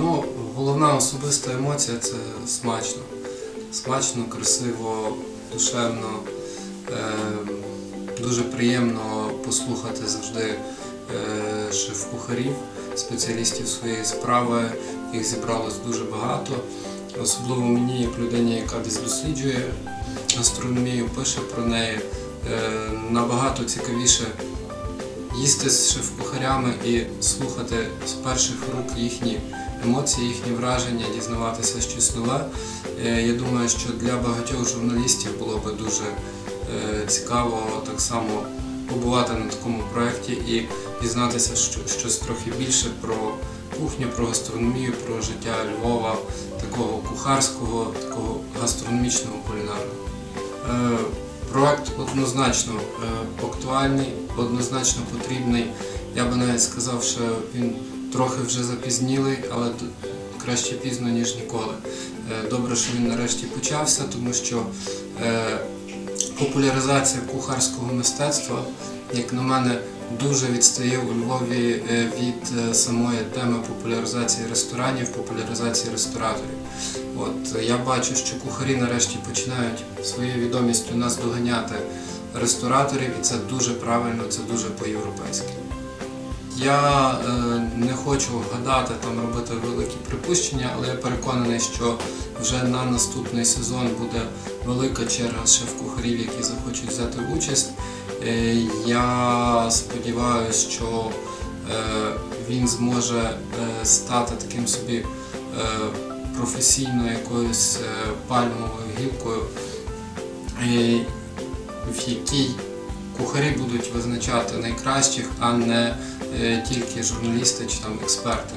Ну, головна особиста емоція це смачно. Смачно, красиво, душевно. Е, дуже приємно послухати завжди е, шеф-кухарів, спеціалістів своєї справи. Їх зібралось дуже багато. Особливо мені, як людині, яка десь досліджує гастрономію, пише про неї. Е, набагато цікавіше їсти з шеф-кухарями і слухати з перших рук їхні емоції, їхні враження, дізнаватися щось нове. Я думаю, що для багатьох журналістів було би дуже е, цікаво так само побувати на такому проєкті і дізнатися щось трохи більше про кухню, про гастрономію, про життя Львова, такого кухарського, такого гастрономічного кулінарного. Е, Проект однозначно е, актуальний, однозначно потрібний. Я би навіть сказав, що він трохи вже запізнілий, але краще пізно, ніж ніколи. Е, Добре, що він нарешті почався, тому що е, популяризація кухарського мистецтва, як на мене, дуже відстає у Львові е, від самої теми популяризації ресторанів, популяризації рестораторів. От я бачу, що кухарі нарешті починають своєю відомістю нас доганяти рестораторів, і це дуже правильно, це дуже по-європейськи. Я е, не хочу гадати там робити великі припущення, але я переконаний, що вже на наступний сезон буде велика черга шеф-кухарів, які захочуть взяти участь. Е, я сподіваюся, що е, він зможе е, стати таким собі е, професійною якоюсь е, пальмовою гілкою, е, в якій кухарі будуть визначати найкращих, а не е, тільки журналісти чи там експерти.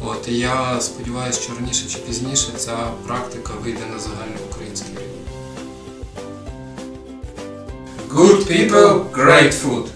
От і я сподіваюся, що раніше чи пізніше ця практика вийде на загальноукраїнський рівень. Good people, great food.